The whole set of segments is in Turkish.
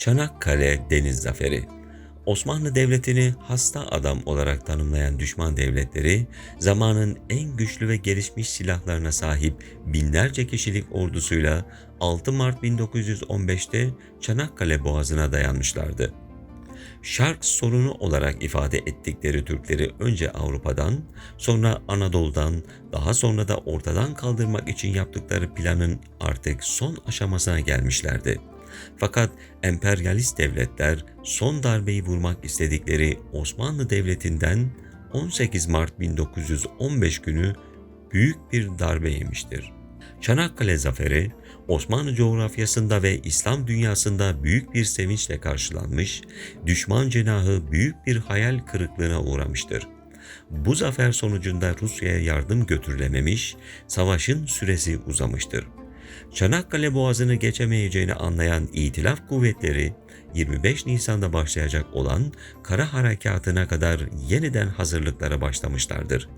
Çanakkale Deniz Zaferi Osmanlı Devleti'ni hasta adam olarak tanımlayan düşman devletleri, zamanın en güçlü ve gelişmiş silahlarına sahip binlerce kişilik ordusuyla 6 Mart 1915'te Çanakkale Boğazı'na dayanmışlardı. Şark sorunu olarak ifade ettikleri Türkleri önce Avrupa'dan, sonra Anadolu'dan, daha sonra da ortadan kaldırmak için yaptıkları planın artık son aşamasına gelmişlerdi. Fakat emperyalist devletler son darbeyi vurmak istedikleri Osmanlı Devleti'nden 18 Mart 1915 günü büyük bir darbe yemiştir. Çanakkale Zaferi, Osmanlı coğrafyasında ve İslam dünyasında büyük bir sevinçle karşılanmış, düşman cenahı büyük bir hayal kırıklığına uğramıştır. Bu zafer sonucunda Rusya'ya yardım götürülememiş, savaşın süresi uzamıştır. Çanakkale Boğazı'nı geçemeyeceğini anlayan İtilaf kuvvetleri 25 Nisan'da başlayacak olan kara harekatına kadar yeniden hazırlıklara başlamışlardır.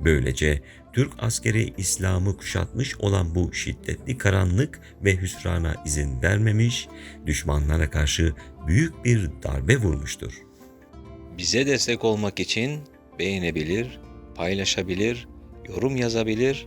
Böylece Türk askeri İslam'ı kuşatmış olan bu şiddetli karanlık ve hüsrana izin vermemiş, düşmanlara karşı büyük bir darbe vurmuştur. Bize destek olmak için beğenebilir, paylaşabilir, yorum yazabilir